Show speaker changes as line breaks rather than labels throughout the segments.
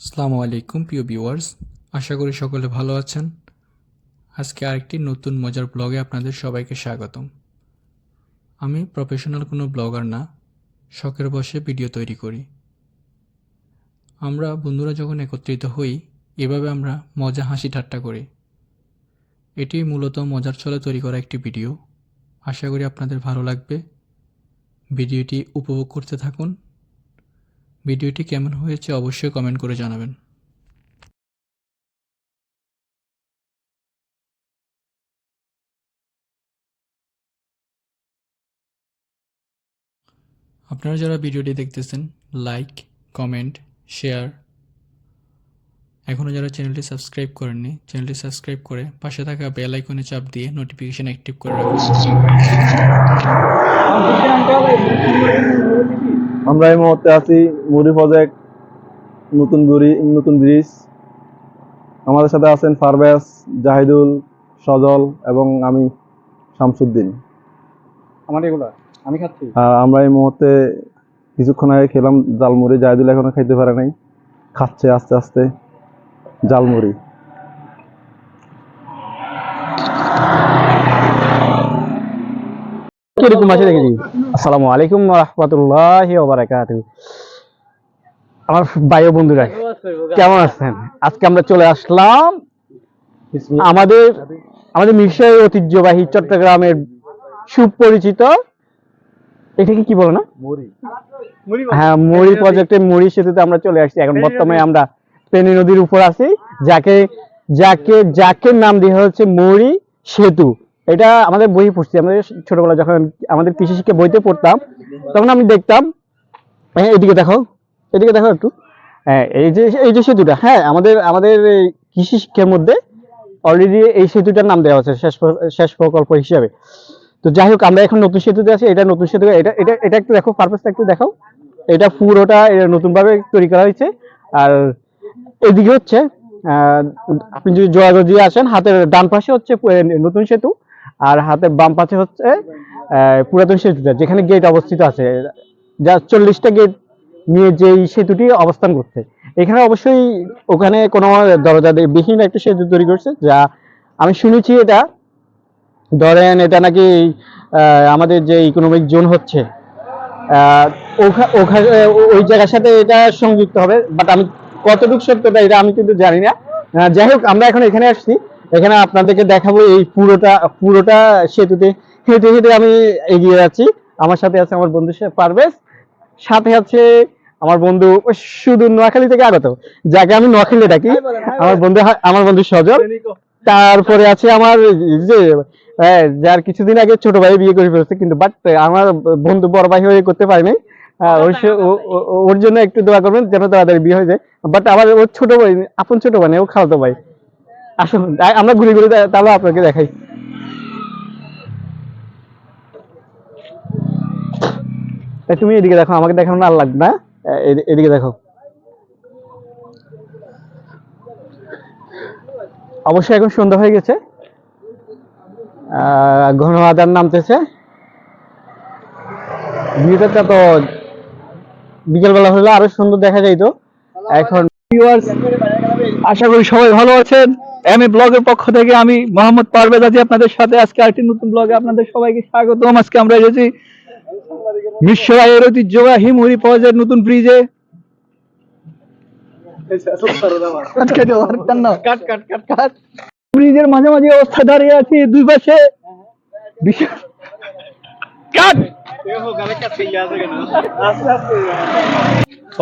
আসসালামু আলাইকুম, প্রিয় ভিউয়ার্স আশা করি সকলে ভালো আছেন। আজকে আরেকটি নতুন মজার ব্লগে আপনাদের সবাইকে স্বাগতম। আমি প্রফেশনাল কোনো ব্লগার না, শখের বসে ভিডিও তৈরি করি। আমরা বন্ধুরা যখন একত্রিত হই, এভাবে আমরা মজা হাসি ঠাট্টা করি। এটি মূলত মজার ছলে তৈরি করা একটি ভিডিও আশা করি আপনাদের ভালো লাগবে। ভিডিওটি উপভোগ করতে থাকুন। ভিডিওটি কেমন হয়েছে অবশ্যই কমেন্ট করে জানাবেন। আপনারা যারা ভিডিওটি দেখতেছেন লাইক কমেন্ট শেয়ার এখনও যারা চ্যানেলটি সাবস্ক্রাইব করেননি চ্যানেলটি সাবস্ক্রাইব করে পাশে থাকা বেল আইকনে চাপ দিয়ে নোটিফিকেশন অ্যাক্টিভ করে রাখুন।
আমরা এই মুহূর্তে আছি মুড়ি প্রজেক্ট নতুন গুড়ি নতুন ব্রিজ। আমাদের সাথে আছেন ফারবেস জাহিদুল সজল এবং আমি শামসুদ্দিন।
আমার এগুলা আমি খাচ্ছি?
আর আমরা এই মুহূর্তে কিছুক্ষণ আগে খেলাম জালমুড়ি। জাহিদুল এখনও খাইতে পারে নাই। খাচ্ছে আস্তে আস্তে জালমুড়ি।
কীরকম আছে দেখেছি আসসালামু আলাইকুম রহমতুল্লাহ ওবারাকাতু আমার ভাই বন্ধুরা কেমন আছেন? আজকে আমরা চলে আসলাম আমাদের আমাদের ঐতিহ্যবাহী চট্টগ্রামের সুপরিচিত এটাকে কি বলে না? হ্যাঁ মুড়ি প্রজেক্টে মুড়ি সেতুতে আমরা চলে আসছি। এখন বর্তমানে আমরা পেনি নদীর উপর আছি। যাকে যাকে যাকে নাম দেওয়া হচ্ছে মুড়ি সেতু। এটা আমাদের বই পড়ছি। আমাদের ছোটবেলা যখন আমাদের কৃষি শিক্ষা বইতে পড়তাম, তখন আমি দেখতাম। হ্যাঁ এদিকে দেখো। এদিকে দেখো একটু। হ্যাঁ এই যে এই যে সেতুটা। হ্যাঁ আমাদের আমাদের কৃষি শিক্ষার মধ্যে অলরেডি এই সেতুটার নাম দেওয়া হচ্ছে শেষ শেষ প্রকল্প হিসাবে। তো যাই হোক, আমরা এখন নতুন সেতুতে আছি। এটা নতুন সেতু, এটা এটা এটা একটু দেখো পারপাসটা একটু দেখো। এটা পুরোটা, এটা নতুন ভাবে তৈরি করা হয়েছে। আর এদিকে হচ্ছে আপনি যদি জোয়াগড় দিয়ে আসেন, হাতের ডান পাশে হচ্ছে নতুন সেতু। আর হাতের বাম পাশে হচ্ছে পুরাতন সেতুটা, যেখানে গেট অবস্থিত আছে। যা চল্লিশটা গেট নিয়ে যেই সেতুটি অবস্থান করছে। এখানে অবশ্যই ওখানে কোনো দরজা বিহীন একটা সেতু তৈরি করছে, যা আমি শুনেছি এটা। ধরেন এটা নাকি আমাদের যে ইকোনমিক জোন হচ্ছে ওই জায়গার সাথে এটা সংযুক্ত হবে বাট আমি কতটুকু সত্যতা এটা আমি কিন্তু জানি না। যাই হোক, আমরা এখন এখানে আসছি। এখানে আপনাদেরকে দেখাবো এই পুরোটা পুরোটা সেতুতে। হেঁটে হেঁটে আমি এগিয়ে যাচ্ছি। আমার সাথে আছে আমার বন্ধু পারভেজ। সাথে আছে আমার বন্ধু শুধু নোয়াখালী থেকে আগত যাকে আমি নোয়াখালী ডাকি। আমার বন্ধু আমার বন্ধু সজল। তারপরে আছে আমার যে যার কিছুদিন আগে ছোট ভাই বিয়ে করে ফেলছে কিন্তু বাট আমার বন্ধু বড় ভাই হয়ে করতে পারিনি। ওর জন্য একটু দোয়া করবেন যেন তাড়াতাড়ি বিয়ে হয়ে যায়। বাট আমার ওর ছোট ভাই আপন ছোট ভাই ও খালাতো ভাই। আসুন আমরা ঘুরে ঘুরে তাহলে আপনাকে দেখাই। তুমি এদিকে দেখো, আমাকে দেখানো না লাগবে না। এদিকে দেখো। অবশ্যই এখন সন্ধ্যা হয়ে গেছে। ঘন আদার নামতেছে। ভিউটা তো বিকেলবেলা হলে আরও সুন্দর দেখা যাইতো। এখন
আশা করি সবাই ভালো আছেন। এম এ ব্লগের পক্ষ থেকে আমি মোহাম্মদ পারভেজ আছি আপনাদের সাথে। আজকে আরেকটি নতুন ব্লগে আপনাদের সবাইকে স্বাগতম। আজকে আমরা এসেছি মিশ্রায়ের ঐতিহ্যবাহী মুড়ি পাওয়া নতুন ব্রিজে ব্রিজের মাঝামাঝি অবস্থা দাঁড়িয়ে আছি দুই পাশে। বিশাল cut!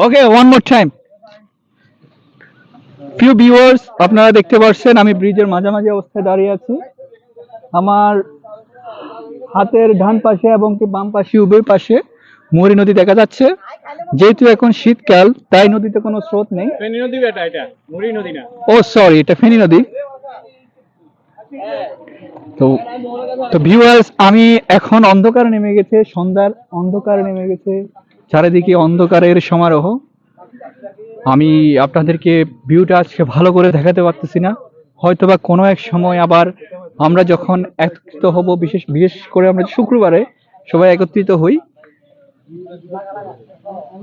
Okay one more time প্রিয় ভিউয়ার্স আপনারা দেখতে পাচ্ছেন আমি ব্রিজের মাঝামাঝি অবস্থায় দাঁড়িয়ে আছি। আমার হাতের ডান পাশে এবং কি বাম পাশে উভয় পাশে মুহুরী নদী দেখা যাচ্ছে। যেহেতু এখন শীতকাল তাই নদীতে কোনো স্রোত নেই।
ফেনী নদী এটা মুড়ি নদী না।
ও সরি এটা ফেনী নদী। তো তো ভিউয়ার্স আমি এখন অন্ধকার নেমে গেছে সন্ধ্যার অন্ধকার নেমে গেছে। চারিদিকে অন্ধকারের সমারোহ। আমি আপনাদেরকে ভিউটা আজকে ভালো করে দেখাতে পারতেছি না। হয়তোবা কোনো এক সময় আবার আমরা যখন একত্রিত হব, বিশেষ বিশেষ করে আমরা শুক্রবারে সবাই একত্রিত হই।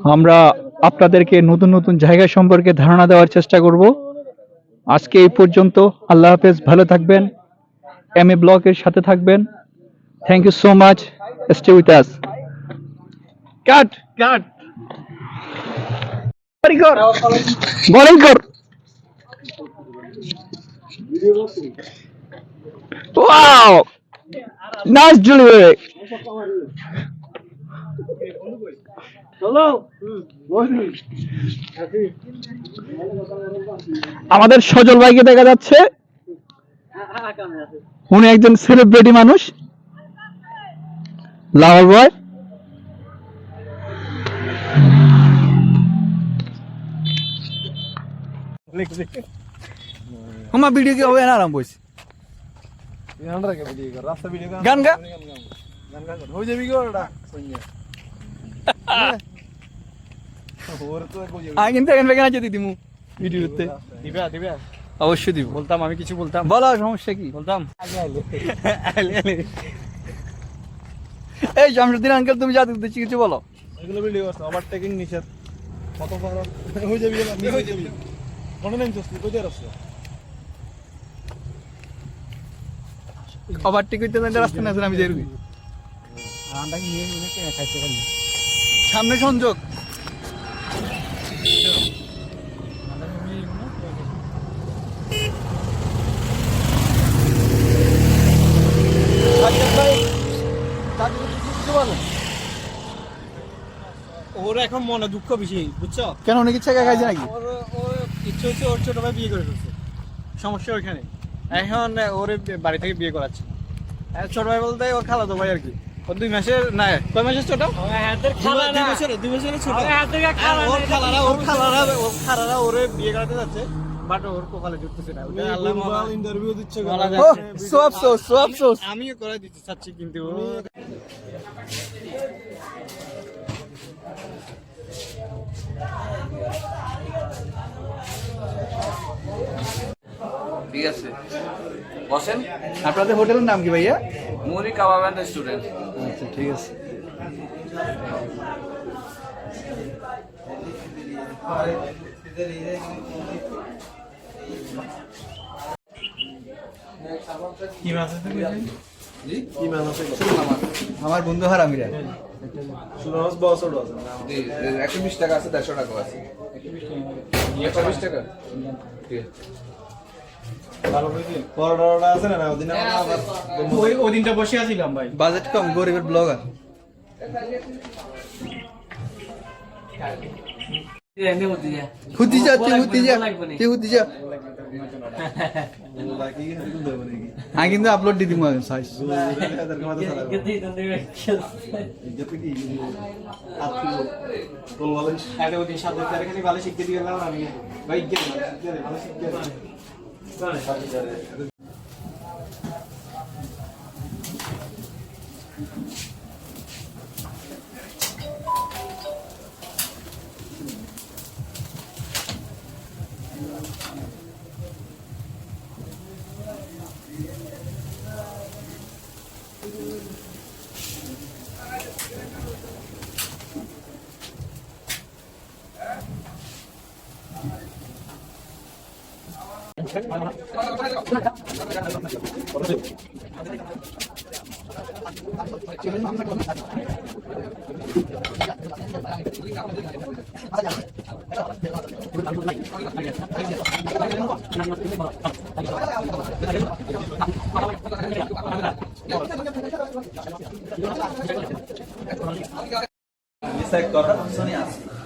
আমরা আপনাদেরকে নতুন নতুন জায়গা সম্পর্কে ধারণা দেওয়ার চেষ্টা করব। আজকে এই পর্যন্ত আল্লাহ হাফেজ, ভালো থাকবেন। এম এ ব্লকের সাথে থাকবেন। Thank you so much stay with us cut cut bowling কর ওয়াও! নাইস ডেলিভারি আমাদের সজল ভাইকে দেখা যাচ্ছে। উনি একজন সেলিব্রিটি মানুষ। লাভার বয়
আমার ভিডিও কি হবে? না আরাম বইছি গান গা।
হয়ে যাবি
আমি কিন্তু এখান থেকে যেতে দিমু ভিডিওতে
দিবা দিবা
অবশ্যই দিব।
বলতাম আমি কিছু বলতাম।
বলো সমস্যা কি?
বলতাম।
এই শামসুদ্দিন আঙ্কেল তুমি যা উদ্দেশ্যে কিছু বলো।
এগুলো ভিডিও ওভারটেকিং নিষেধ। কত হয়ে যাবি হয়ে যাবি। মনে নেই তুই কই যাচ্ছ
ওভারটেক করতে না রাস্তা না আমি যাই সামনে সংযোগ।
ওর এখন মনে দুঃখ বেশি বুঝছ?
কেন অনেক ইচ্ছা খাইছে নাকি?
হচ্ছে ওর ছোট ভাই বিয়ে করে ফেলছে। সমস্যা ওখানে এখন ওর বাড়ি থেকে বিয়ে করাচ্ছে। ছোট ভাই বলতে ওর খালাতো ভাই আর কি। ওর দুই মাসের না কয় মাসের ছোট? দুই বছরের দুই বছরের ছোট। ওর খালারা ওর খালারা ওর খালারা ওরে বিয়ে করাতে যাচ্ছে বাট ওর কপালে জুটতেছে না। ওটা আল্লাহ ইন্টারভিউ দিচ্ছে
ও সো আফসোস
আমিও করে দিতে চাচ্ছি কিন্তু
বসেন।
আপনাদের হোটেলের নাম কি ভাইয়া?
মুরি কাবাব অ্যান্ড রেস্টুরেন্ট
আচ্ছা ঠিক আছে।
কি মাছ আছে কি মাছ আছে?
আমার। বন্ধু হারামিরা
আছে।
জি একশো বিশ টাকা আছে দেড়শো টাকা আছে। একশো বিশ টাকা? ঠিক আছে।
বাজেট কম গরিবের ব্লগার হুতি যা তুই হুতি যা তুই হুতি যা। আমি কিন্তু আপলোড দিয়ে দিব সাইজ
আরে 算了小姐姐来 ওদিন সাত তারিখে ভালো শিখতে দিয়ে গেলাম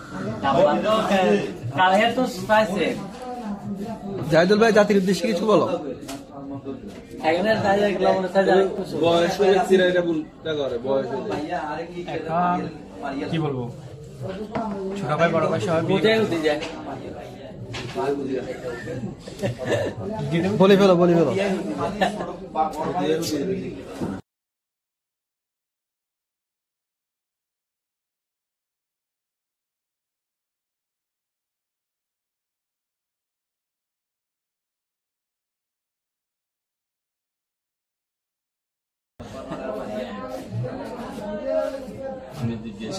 আমি ভাই গেলাম ভালো শিখতে
জাহিদুল ভাই জাতির উদ্দেশ্যে কিছু বলো?
কি বলব? ছোট ভাই বড় ভাই সবাই
বলে ফেলো বলে ফেলো।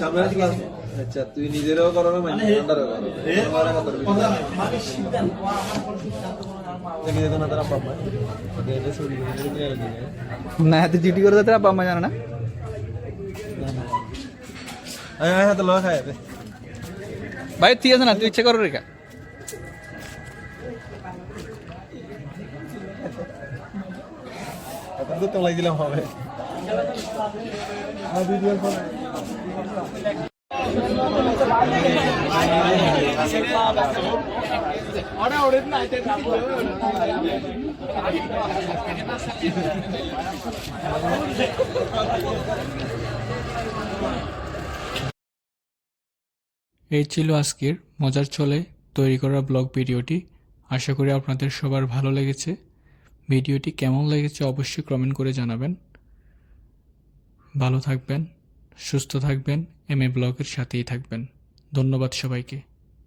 সামনের ক্লাস আচ্ছা তুই নিজেরও করো না মানে আন্ডারও করো। তোমার কত দেখি দেখো না তারা পাম্মা ওকে এটা শুরু করে
না হাতে জিটি করে আব্বা আম্মা জানে না।
আয় আয় হাতে লোক খায়
ভাই তুই আছে না তুই ইচ্ছে করো রেখা।
তো তোলাই দিলাম হবে।
এই ছিল আজকের মজার চলে তৈরি করা ব্লগ ভিডিওটি। আশা করি আপনাদের সবার ভালো লেগেছে। ভিডিওটি কেমন লেগেছে অবশ্যই কমেন্ট করে জানাবেন। ভালো থাকবেন সুস্থ থাকবেন এম এ ব্লগের সাথেই থাকবেন। ধন্যবাদ সবাইকে।